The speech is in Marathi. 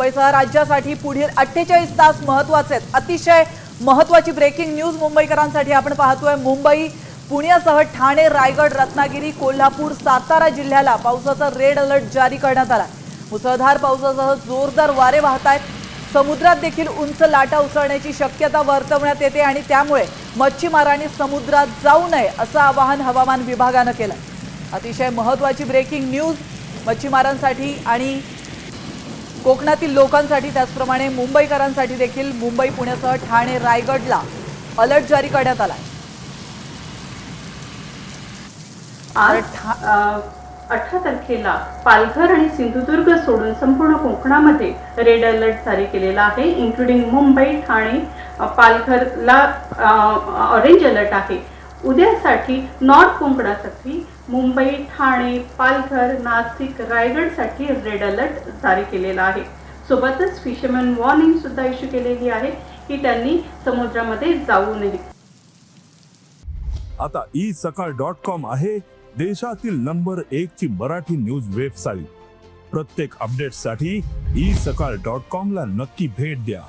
मुंबईसह राज्यासाठी पुढील अठ्ठेचाळीस तास महत्त्वाचे आहेत. अतिशय महत्वाची ब्रेकिंग न्यूज मुंबईकरांसाठी आपण पाहतोय. मुंबई पुण्यासह ठाणे रायगड रत्नागिरी कोल्हापूर सातारा जिल्ह्याला पावसाचा रेड अलर्ट जारी करण्यात आला मुसळधार पावसासह जोरदार वारे वाहत आहेत समुद्रात देखील उंच लाटा उसळण्याची शक्यता वर्तवण्यात येते आणि त्यामुळे मच्छीमारांनी समुद्रात जाऊ नये असं आवाहन हवामान विभागानं केलं अतिशय महत्वाची ब्रेकिंग न्यूज मच्छीमारांसाठी आणि कोकणातील लोकांसाठी त्याचप्रमाणे मुंबईकरांसाठी देखील मुंबई पुण्यासह ठाणे रायगडला अलर्ट जारी करण्यात आला अठरा तारखेला पालघर आणि सिंधुदुर्ग सोडून संपूर्ण कोकणामध्ये रेड अलर्ट जारी केलेला आहे इन्क्लुडिंग मुंबई ठाणे पालघरला ऑरेंज अलर्ट आहे. उद्यासाठी नॉर्थ कोकणासाठी मुंबई ठाणे पालघर नाशिक रायगडसाठी रेड अलर्ट जारी केलेला आहे. सोबतच फिशरमॅन वॉर्निंग सुद्धा इश्यू केलेली आहे की त्यांनी समुद्रामध्ये जाऊ नये. आता ई सकाळ डॉट कॉम आहे देशातील नंबर एक ची मराठी न्यूज वेबसाईट प्रत्येक अपडेटसाठी ई सकाळ डॉट कॉम ला नक्की भेट द्या.